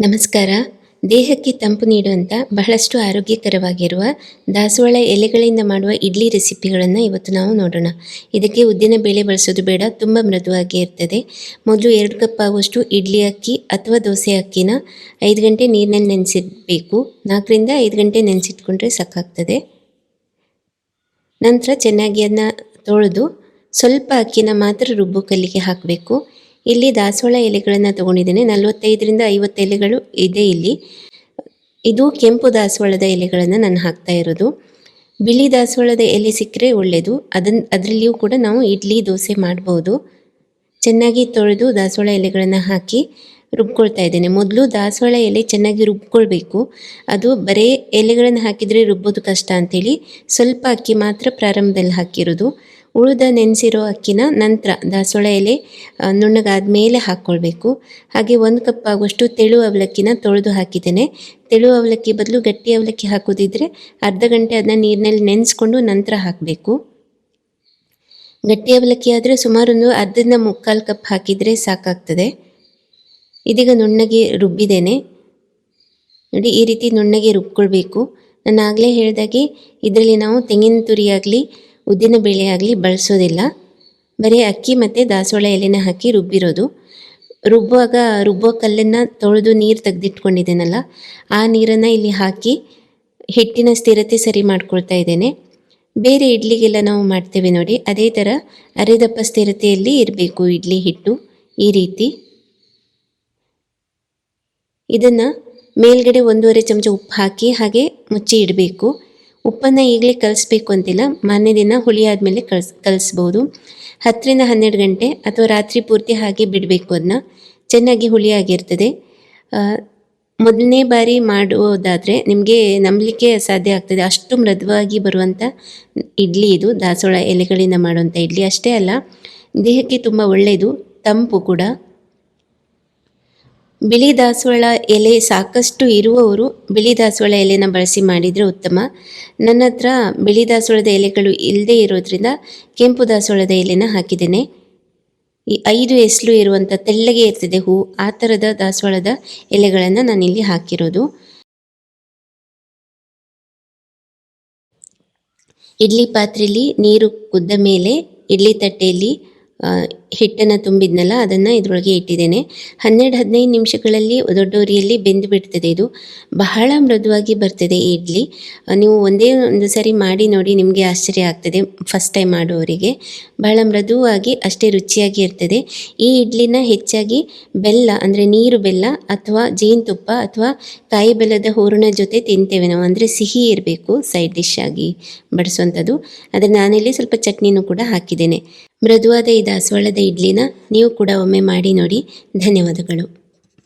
ನಮಸ್ಕಾರ. ದೇಹಕ್ಕೆ ತಂಪು ನೀಡುವಂಥ ಬಹಳಷ್ಟು ಆರೋಗ್ಯಕರವಾಗಿರುವ ದಾಸವಾಳ ಎಲೆಗಳಿಂದ ಮಾಡುವ ಇಡ್ಲಿ ರೆಸಿಪಿಗಳನ್ನು ಇವತ್ತು ನಾವು ನೋಡೋಣ. ಇದಕ್ಕೆ ಉದ್ದಿನ ಬೇಳೆ ಬಳಸೋದು ಬೇಡ, ತುಂಬ ಮೃದುವಾಗಿ ಇರ್ತದೆ. ಮೊದಲು ಎರಡು ಕಪ್ ಆಗುವಷ್ಟು ಇಡ್ಲಿ ಅಕ್ಕಿ ಅಥವಾ ದೋಸೆ ಅಕ್ಕಿನ ಐದು ಗಂಟೆ ನೀರಿನಲ್ಲಿ ನೆನೆಸಿಡಬೇಕು. ನಾಲ್ಕರಿಂದ ಐದು ಗಂಟೆ ನೆನೆಸಿಟ್ಕೊಂಡ್ರೆ ಸಾಕಾಗ್ತದೆ. ನಂತರ ಚೆನ್ನಾಗಿ ಅದನ್ನ ತೊಳೆದು ಸ್ವಲ್ಪ ಅಕ್ಕಿನ ಮಾತ್ರ ರುಬ್ಬು ಕಲ್ಲಿಗೆ ಹಾಕಬೇಕು. ಇಲ್ಲಿ ದಾಸವಾಳ ಎಲೆಗಳನ್ನು ತಗೊಂಡಿದ್ದೇನೆ. ನಲವತ್ತೈದರಿಂದ ಐವತ್ತು ಎಲೆಗಳು ಇದೆ ಇಲ್ಲಿ. ಇದು ಕೆಂಪು ದಾಸವಾಳದ ಎಲೆಗಳನ್ನು ನಾನು ಹಾಕ್ತಾ ಇರೋದು. ಬಿಳಿ ದಾಸವಾಳದ ಎಲೆ ಸಿಕ್ಕರೆ ಒಳ್ಳೆಯದು ಅದನ್ನು ಅದರಲ್ಲಿಯೂ ಕೂಡ ನಾವು ಇಡ್ಲಿ, ದೋಸೆ ಮಾಡ್ಬೋದು. ಚೆನ್ನಾಗಿ ತೊಳೆದು ದಾಸವಾಳ ಎಲೆಗಳನ್ನು ಹಾಕಿ ರುಬ್ಕೊಳ್ತಾ ಇದ್ದೇನೆ. ಮೊದಲು ದಾಸವಾಳ ಎಲೆ ಚೆನ್ನಾಗಿ ರುಬ್ಕೊಳ್ಬೇಕು. ಅದು ಬರೀ ಎಲೆಗಳನ್ನು ಹಾಕಿದರೆ ರುಬ್ಬೋದು ಕಷ್ಟ ಅಂಥೇಳಿ ಸ್ವಲ್ಪ ಅಕ್ಕಿ ಮಾತ್ರ ಪ್ರಾರಂಭದಲ್ಲಿ ಹಾಕಿರೋದು. ಉಳಿದ ನೆನೆಸಿರೋ ಅಕ್ಕಿನ ನಂತರ ದಾಸವಾಳ ಎಲೆ ನುಣ್ಣಗಾದ ಮೇಲೆ ಹಾಕ್ಕೊಳ್ಬೇಕು ಹಾಗೆ ಒಂದು ಕಪ್ ಆಗುವಷ್ಟು ತೆಳು ಅವಲಕ್ಕಿನ ತೊಳೆದು ಹಾಕಿದ್ದೇನೆ. ತೆಳು ಅವಲಕ್ಕಿ ಬದಲು ಗಟ್ಟಿ ಅವಲಕ್ಕಿ ಹಾಕೋದಿದ್ರೆ ಅರ್ಧ ಗಂಟೆ ಅದನ್ನ ನೀರಿನಲ್ಲಿ ನೆನೆಸ್ಕೊಂಡು ನಂತರ ಹಾಕಬೇಕು. ಗಟ್ಟಿ ಅವಲಕ್ಕಿ ಆದರೆ ಸುಮಾರೊಂದು ಅರ್ಧದಿಂದ ಮುಕ್ಕಾಲು ಕಪ್ ಹಾಕಿದರೆ ಸಾಕಾಗ್ತದೆ. ಇದೀಗ ನುಣ್ಣಗೆ ರುಬ್ಬಿದ್ದೇನೆ. ನೋಡಿ, ಈ ರೀತಿ ನುಣ್ಣಗೆ ರುಬ್ಕೊಳ್ಬೇಕು. ನಾನು ಆಗಲೇ ಹೇಳಿದಾಗೆ, ಇದರಲ್ಲಿ ನಾವು ತೆಂಗಿನ ತುರಿಯಾಗಲಿ ಉದ್ದಿನ ಬೇಳೆ ಆಗಲಿ ಬಳಸೋದಿಲ್ಲ. ಬರೀ ಅಕ್ಕಿ ಮತ್ತು ದಾಸವಾಳ ಎಲೆನ ಹಾಕಿ ರುಬ್ಬಿರೋದು. ರುಬ್ಬುವಾಗ ರುಬ್ಬೋ ಕಲ್ಲನ್ನು ತೊಳೆದು ನೀರು ತೆಗೆದಿಟ್ಕೊಂಡಿದ್ದೇನಲ್ಲ, ಆ ನೀರನ್ನು ಇಲ್ಲಿ ಹಾಕಿ ಹಿಟ್ಟಿನ ಸ್ಥಿರತೆ ಸರಿ ಮಾಡ್ಕೊಳ್ತಾ ಇದ್ದೇನೆ. ಬೇರೆ ಇಡ್ಲಿಗೆಲ್ಲ ನಾವು ಮಾಡ್ತೇವೆ ನೋಡಿ, ಅದೇ ಥರ ಅರೆದಪ್ಪ ಸ್ಥಿರತೆಯಲ್ಲಿ ಇರಬೇಕು ಇಡ್ಲಿ ಹಿಟ್ಟು ಈ ರೀತಿ. ಇದನ್ನು ಮೇಲ್ಗಡೆ ಒಂದೂವರೆ ಚಮಚ ಉಪ್ಪು ಹಾಕಿ ಹಾಗೆ ಮುಚ್ಚಿ ಇಡಬೇಕು. ಉಪ್ಪನ್ನು ಈಗಲೇ ಕಲಿಸ್ಬೇಕು ಅಂತಿಲ್ಲ. ಮಾರನೇ ದಿನ ಹುಳಿ ಆದಮೇಲೆ ಕಳ್ಸ್, ಕಲಿಸ್ಬೋದು. ಹತ್ತರಿಂದ ಹನ್ನೆರಡು ಗಂಟೆ ಅಥವಾ ರಾತ್ರಿ ಪೂರ್ತಿ ಹಾಗೆ ಬಿಡಬೇಕು ಅದನ್ನ ಚೆನ್ನಾಗಿ ಹುಳಿಯಾಗಿರ್ತದೆ ಮೊದಲನೇ ಬಾರಿ ಮಾಡುವುದಾದರೆ ನಿಮಗೆ ನಂಬಲಿಕ್ಕೆ ಸಾಧ್ಯ ಆಗ್ತದೆ. ಅಷ್ಟು ಮೃದುವಾಗಿ ಬರುವಂಥ ಇಡ್ಲಿ ಇದು, ದಾಸೋಳ ಎಲೆಗಳಿಂದ ಮಾಡುವಂಥ ಇಡ್ಲಿ ಅಷ್ಟೇ ಅಲ್ಲ. ದೇಹಕ್ಕೆ ತುಂಬ ಒಳ್ಳೆಯದು ತಂಪು ಕೂಡ. ಬಿಳಿ ದಾಸವಾಳ ಎಲೆ ಸಾಕಷ್ಟು ಇರುವವರು ಬಿಳಿ ದಾಸವಾಳ ಎಲೆನ ಬಳಸಿ ಮಾಡಿದರೆ ಉತ್ತಮ. ನನ್ನ ಹತ್ರ ಬಿಳಿ ದಾಸವಾಳದ ಎಲೆಗಳು ಇಲ್ಲದೇ ಇರೋದ್ರಿಂದ ಕೆಂಪು ದಾಸವಾಳದ ಎಲೆನ ಹಾಕಿದ್ದೇನೆ. ಈ ಐದು ಎಸ್ಲು ಇರುವಂಥ ತೆಳ್ಳಗೆ ಇರ್ತದೆ ಹೂ, ಆ ಥರದ ದಾಸವಾಳದ ಎಲೆಗಳನ್ನು ನಾನಿಲ್ಲಿ ಹಾಕಿರೋದು. ಇಡ್ಲಿ ಪಾತ್ರೆಯಲ್ಲಿ ನೀರು ಕುದ್ದ ಮೇಲೆ, ಇಡ್ಲಿ ತಟ್ಟೆಯಲ್ಲಿ ಹಿಟ್ಟನ್ನು ತುಂಬಿದ್ನಲ್ಲ, ಅದನ್ನು ಇದರೊಳಗೆ ಇಟ್ಟಿದ್ದೇನೆ. ಹನ್ನೆರಡು, ಹದಿನೈದು ನಿಮಿಷಗಳಲ್ಲಿ ದೊಡ್ಡೋರಿಯಲ್ಲಿ ಬೆಂದು ಬಿಡ್ತದೆ ಇದು. ಬಹಳ ಮೃದುವಾಗಿ ಬರ್ತದೆ ಇಡ್ಲಿ. ನೀವು ಒಂದೇ ಒಂದು ಸರಿ ಮಾಡಿ ನೋಡಿ ನಿಮಗೆ ಆಶ್ಚರ್ಯ ಆಗ್ತದೆ ಫಸ್ಟ್ ಟೈಮ್ ಮಾಡುವವರಿಗೆ. ಬಹಳ ಮೃದುವಾಗಿ, ಅಷ್ಟೇ ರುಚಿಯಾಗಿ ಇರ್ತದೆ. ಈ ಇಡ್ಲಿನ ಹೆಚ್ಚಾಗಿ ಬೆಲ್ಲ, ಅಂದರೆ ನೀರು ಬೆಲ್ಲ ಅಥವಾ ಜೇನುತುಪ್ಪ ಅಥವಾ ಕಾಯಿ ಬೆಲ್ಲದ ಹೂರಣ ಜೊತೆ ತಿಂತೇವೆ ನಾವು. ಅಂದರೆ ಸಿಹಿ ಇರಬೇಕು ಸೈಡ್ ಡಿಶ್ ಆಗಿ ಬಡಿಸುವಂಥದ್ದು. ಆದರೆ ನಾನಿಲ್ಲಿ ಸ್ವಲ್ಪ ಚಟ್ನಿನೂ ಕೂಡ ಹಾಕಿದ್ದೇನೆ. ಮೃದುವಾದ ಈ ದಾಸವಾಳದ ಇಡ್ಲಿನ ನೀವು ಕೂಡ ಒಮ್ಮೆ ಮಾಡಿ ನೋಡಿ. ಧನ್ಯವಾದಗಳು.